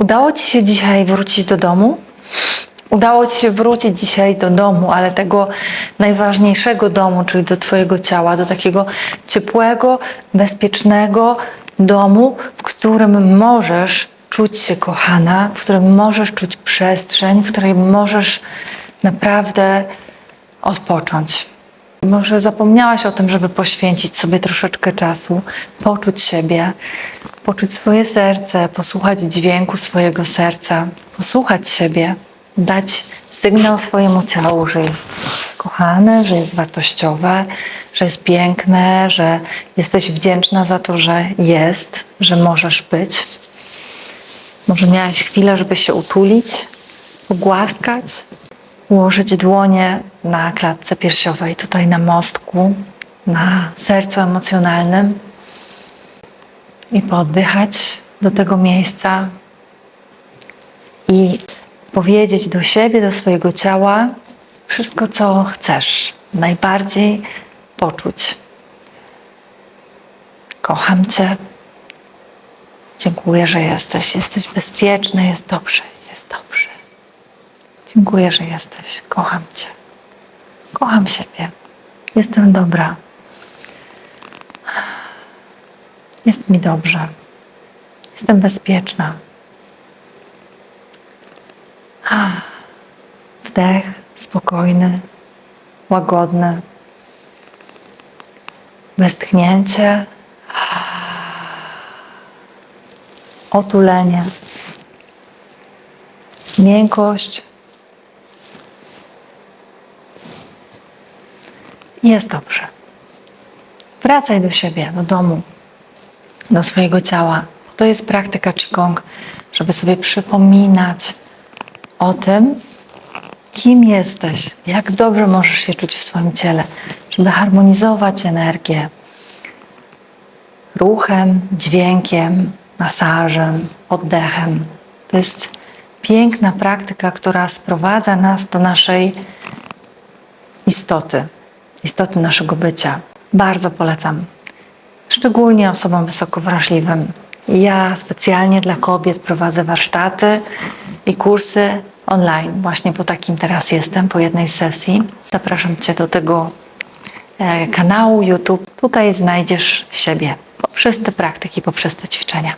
Udało Ci się dzisiaj wrócić do domu? Udało Ci się wrócić dzisiaj do domu, ale tego najważniejszego domu, czyli do Twojego ciała, do takiego ciepłego, bezpiecznego domu, w którym możesz czuć się kochana, w którym możesz czuć przestrzeń, w której możesz naprawdę odpocząć. Może zapomniałaś o tym, żeby poświęcić sobie troszeczkę czasu, poczuć siebie, poczuć swoje serce, posłuchać dźwięku swojego serca, posłuchać siebie, dać sygnał swojemu ciału, że jest kochane, że jest wartościowe, że jest piękne, że jesteś wdzięczna za to, że jest, że możesz być. Może miałaś chwilę, żeby się utulić, pogłaskać, ułożyć dłonie na klatce piersiowej, tutaj na mostku, na sercu emocjonalnym i pooddychać do tego miejsca i powiedzieć do siebie, do swojego ciała wszystko, co chcesz, najbardziej poczuć. Kocham Cię. Dziękuję, że jesteś. Jesteś bezpieczny, jest dobrze. Dziękuję, że jesteś. Kocham Cię. Kocham siebie. Jestem dobra. Jest mi dobrze. Jestem bezpieczna. Wdech spokojny, łagodny. Westchnięcie. Otulenie. Miękkość. Jest dobrze. Wracaj do siebie, do domu, do swojego ciała. To jest praktyka Qigong, żeby sobie przypominać o tym, kim jesteś, jak dobrze możesz się czuć w swoim ciele, żeby harmonizować energię ruchem, dźwiękiem, masażem, oddechem. To jest piękna praktyka, która sprowadza nas do naszej istoty, istoty naszego bycia. Bardzo polecam. Szczególnie osobom wysoko wrażliwym. Ja specjalnie dla kobiet prowadzę warsztaty i kursy online. Właśnie po takim teraz jestem, po jednej sesji. Zapraszam Cię do tego e, kanału YouTube. Tutaj znajdziesz siebie poprzez te praktyki, poprzez te ćwiczenia.